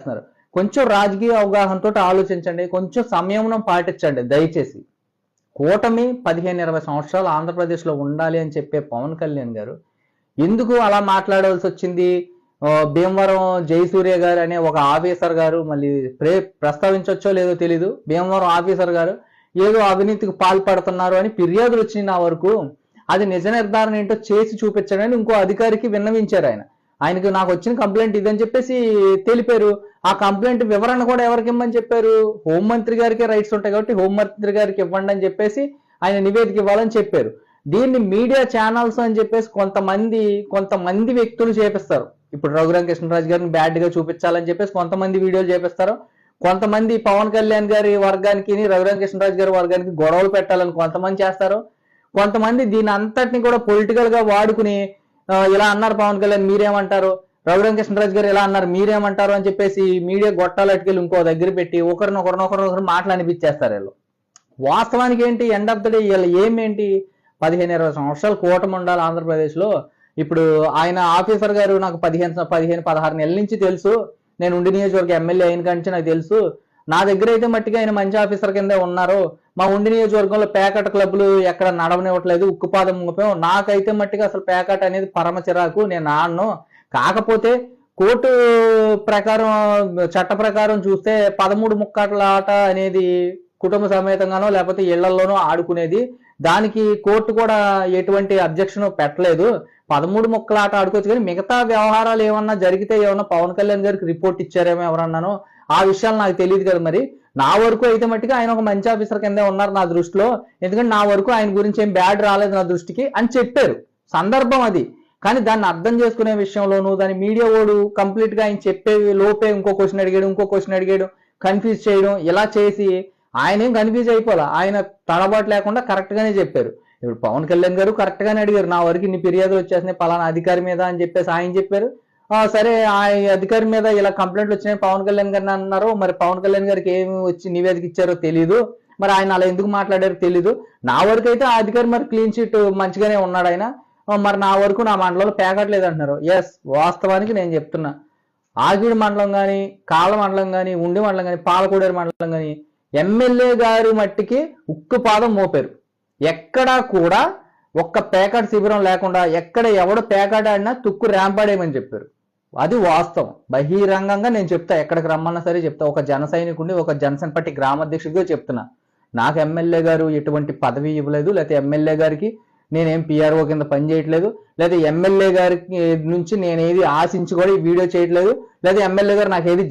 చేస్తున్నారు. కొంచెం రాజకీయ అవగాహనతో ఆలోచించండి. కొంచెం సంయమనం పాటించండి. దయచేసి కూటమి పదిహేను ఇరవై సంవత్సరాలు ఆంధ్రప్రదేశ్లో ఉండాలి అని చెప్పే పవన్ కళ్యాణ్ గారు ఎందుకు అలా మాట్లాడవలసి వచ్చింది? భీమవరం జయసూర్య గారు అనే ఒక ఆఫీసర్ గారు మళ్ళీ ప్రే ప్రస్తావించవచ్చో లేదో తెలీదు. భీమవరం ఆఫీసర్ గారు ఏదో అవినీతికి పాల్పడుతున్నారు అని ఫిర్యాదులు వచ్చినాయి నా వరకు. అది నిజ నిర్ధారణ ఏంటో చేసి చూపించడని ఇంకో అధికారికి విన్నవించారు ఆయన. ఆయనకు నాకు వచ్చిన కంప్లైంట్ ఇదని చెప్పేసి తెలిపారు ఆ కంప్లైంట్ వివరణ కూడా ఎవరికి ఇవ్వమని చెప్పారు? హోంమంత్రి గారికి రైట్స్ ఉంటాయి కాబట్టి హోంమంత్రి గారికి ఇవ్వండి అని చెప్పేసి ఆయన నివేదిక ఇవ్వాలని చెప్పారు. దీన్ని మీడియా ఛానల్స్ అని చెప్పేసి కొంతమంది కొంతమంది వ్యక్తులు చేపిస్తారు. ఇప్పుడు రఘురామ కృష్ణరాజు గారిని బ్యాడ్గా చూపించాలని చెప్పేసి కొంతమంది వీడియోలు చేపిస్తారు. కొంతమంది పవన్ కళ్యాణ్ గారి వర్గానికి రఘురామ కృష్ణరాజు గారి వర్గానికి గొడవలు పెట్టాలని కొంతమంది చేస్తారు. కొంతమంది దీని అంతటిని కూడా పొలిటికల్గా వాడుకుని ఇలా అన్నారు పవన్ కళ్యాణ్ మీరేమంటారు? రఘురామ కృష్ణరాజు గారు ఇలా అన్నారు మీరేమంటారు అని చెప్పేసి మీడియా గొట్టాలు అటుకెళ్ళి ఇంకో దగ్గర పెట్టి ఒకరినొకరినొకరినొకరు మాటలు అనిపించేస్తారు వీళ్ళు. వాస్తవానికి ఏంటి? ఎండ్ ఆఫ్ ద డే వీళ్ళు ఏమేంటి పదిహేను ఇరవై సంవత్సరాలు కూటమి ఉండాలి ఆంధ్రప్రదేశ్లో. ఇప్పుడు ఆయన ఆఫీసర్ గారు నాకు పదిహేను పదిహేను పదహారు నెలల నుంచి తెలుసు. నేను ఉండి నియోజకవర్గ ఎమ్మెల్యే అయిన కంటే నాకు తెలుసు. నా దగ్గర అయితే మట్టిగా ఆయన మంచి ఆఫీసర్ కిందే ఉన్నారు. మా ఉండి నియోజకవర్గంలో పేకట క్లబ్లు ఎక్కడ నడవనివ్వట్లేదు. ఉక్కుపాదం మోపాం నాకైతే మట్టిగా అసలు పేకట అనేది పరమ చిరాకు. నేను ఆడను. కాకపోతే కోర్టు ప్రకారం చట్ట ప్రకారం చూస్తే పదమూడు ముక్కాట్ల ఆట అనేది కుటుంబ సమేతంగానో లేకపోతే ఇళ్ళలోనో ఆడుకునేది. దానికి కోర్టు కూడా ఎటువంటి అబ్జెక్షన్ పెట్టలేదు. పదమూడు ముక్కల ఆట ఆడుకోవచ్చు కానీ మిగతా వ్యవహారాలు ఏమన్నా జరిగితే ఏమన్నా పవన్ కళ్యాణ్ గారికి రిపోర్ట్ ఇచ్చారేమో ఎవరన్నానో ఆ విషయాలు నాకు తెలియదు కదా మరి. నా వరకు అయితే మట్టిగా ఆయన ఒక మంచి ఆఫీసర్ కిందే ఉన్నారు నా దృష్టిలో. ఎందుకంటే నా వరకు ఆయన గురించి ఏం బ్యాడ్ రాలేదు నా దృష్టికి అని చెప్పారు. సందర్భం అది. కానీ దాన్ని అర్థం చేసుకునే విషయంలోనూ దాని మీడియా వాడు కంప్లీట్గా ఆయన చెప్పే లోపే ఇంకో క్వశ్చన్ అడిగాడు ఇంకో క్వశ్చన్ అడిగాడు కన్ఫ్యూజ్ చేయడం ఇలా చేసి ఆయన ఏం కన్ఫ్యూజ్ అయిపోలే. ఆయన తడబాటు లేకుండా కరెక్ట్గానే చెప్పారు. ఇప్పుడు పవన్ కళ్యాణ్ గారు కరెక్ట్గానే అడిగారు. నా వరకు ఇన్ని ఫిర్యాదులు వచ్చేసినాయి పలానా అధికారి మీద అని చెప్పేసి ఆయన చెప్పారు. సరే ఆ అధికారి మీద ఇలా కంప్లైంట్లు వచ్చినాయి పవన్ కళ్యాణ్ గారిని అన్నారు. మరి పవన్ కళ్యాణ్ గారికి ఏమి వచ్చి నివేదిక ఇచ్చారో తెలియదు మరి ఆయన అలా ఎందుకు మాట్లాడారో తెలీదు. నా వరకు అయితే ఆ అధికారి మరి క్లీన్ చిట్ మంచిగానే ఉన్నాడు ఆయన. మరి నా వరకు నా మండలంలో పేకట్లేదు అంటున్నారు. ఎస్ వాస్తవానికి నేను చెప్తున్నా. ఆగిడి మండలం కానీ కాళ్ళ మండలం కానీ ఉండి మండలం కానీ పాలకూడేరు మండలం కానీ ఎమ్మెల్యే గారి మట్టికి ఉక్కు పాదం మోపారు. ఎక్కడా కూడా ఒక్క పేకాట శిబిరం లేకుండా ఎక్కడ ఎవడు పేకాట ఆడినా తుక్కు ర్యాంపాడేయమని చెప్పారు. అది వాస్తవం. బహిరంగంగా నేను చెప్తా ఎక్కడికి రమ్మన్నా సరే చెప్తా. ఒక జన సైనికుడిని ఒక జనసేన పార్టీ గ్రామాధ్యక్షుడిగా చెప్తున్నా. నాకు ఎమ్మెల్యే గారు ఎటువంటి పదవి ఇవ్వలేదు లేకపోతే ఎమ్మెల్యే గారికి నేనేం పిఆర్ఓ కింద పని చేయట్లేదు లేదా ఎమ్మెల్యే గారికి నుంచి నేనేది ఆశించి కూడా ఈ వీడియో చేయట్లేదు లేదా ఎమ్మెల్యే గారు నాకు ఏది